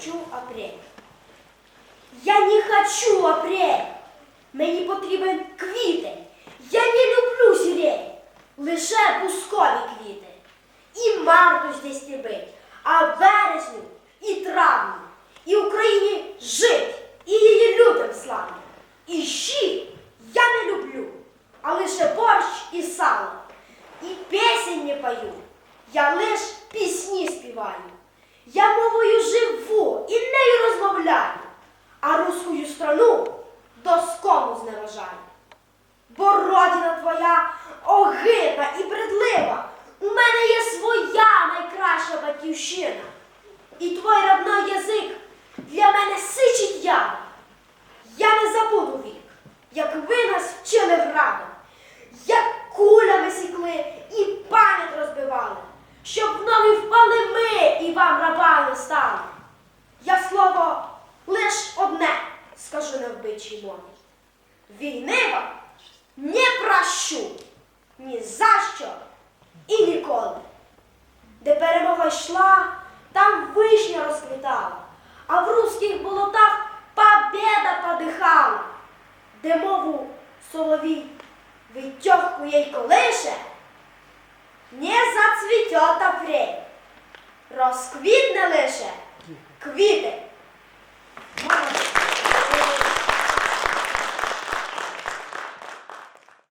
Хочу апрель. Я не хочу апрель. Мені потрібен квітень. Я не люблю сирень. Лише бускові квіти. І марту здесь не бить, а березню і травню. І Україні жить, і її людям славно. І щі я не люблю, а лише борщ і сало. І пісень не пою, я лиш пісні співаю. Я мовою батьківщина. І твій родной язик для мене сичить яда. Я не забуду вік, як ви нас вчили градом, як кулями сікли і пам'ять розбивали, щоб в нові впали ми і вам рабами стали. Я слово лиш одне скажу на вбичій мові. Війни вам не прощу ні за що і ніколи. Йшла, там вишня розквітала, а в руських болотах победа подихала, де мову соловій витьохкує й колише, не зацвітет апрель, розквітне лише квіти